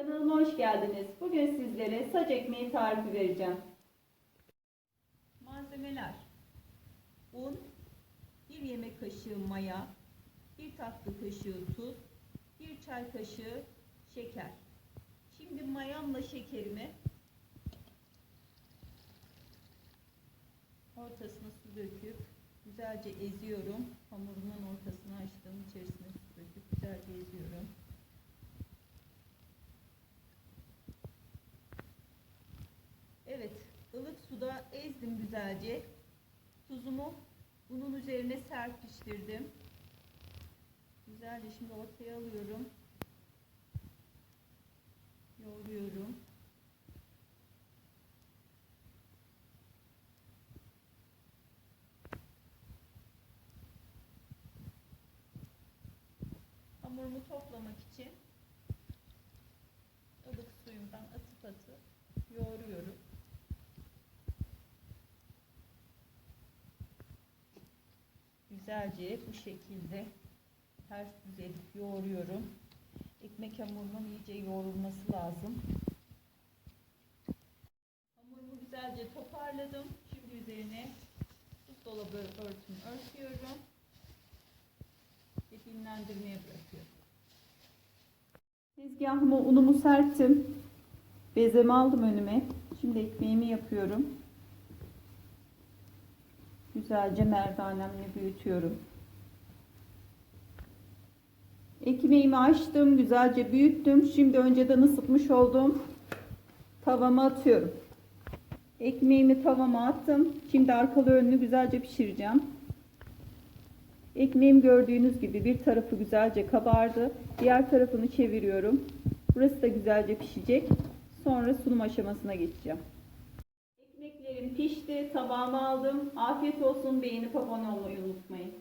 Kanalıma hoş geldiniz. Bugün sizlere saç ekmeği tarifi vereceğim. Malzemeler Un 1 yemek kaşığı maya 1 tatlı kaşığı tuz 1 çay kaşığı şeker Şimdi mayamla şekerimi ortasına su döküp güzelce eziyorum. Hamurumun ortasını açtım. içerisine su döküp güzelce eziyorum. Ilık suda ezdim güzelce. Tuzumu bunun üzerine serpiştirdim. Güzelce şimdi ortaya alıyorum. Yoğuruyorum. Hamurumu toplamak için ılık suyumdan atıp atıp yoğuruyorum. Güzelce bu şekilde ters düz edip yoğuruyorum. Ekmek hamurunun iyice yoğrulması lazım. Hamurumu güzelce toparladım. Şimdi üzerine buzdolabı örtümü örtüyorum ve dinlendirmeye bırakıyorum. Tezgahıma unumu serptim. Bezemi aldım önüme. Şimdi ekmeğimi yapıyorum. Güzelce merdanemle büyütüyorum. Ekmeğimi açtım. Güzelce büyüttüm. Şimdi önceden ısıtmış olduğum tavama atıyorum. Ekmeğimi tavama attım. Şimdi arkalı önlü güzelce pişireceğim. Ekmeğim gördüğünüz gibi bir tarafı güzelce kabardı. Diğer tarafını çeviriyorum. Burası da güzelce pişecek. Sonra sunum aşamasına geçeceğim. Ekmeklerim pişti. Tabağıma aldım. Afiyet olsun. Beğenip abone olmayı unutmayın.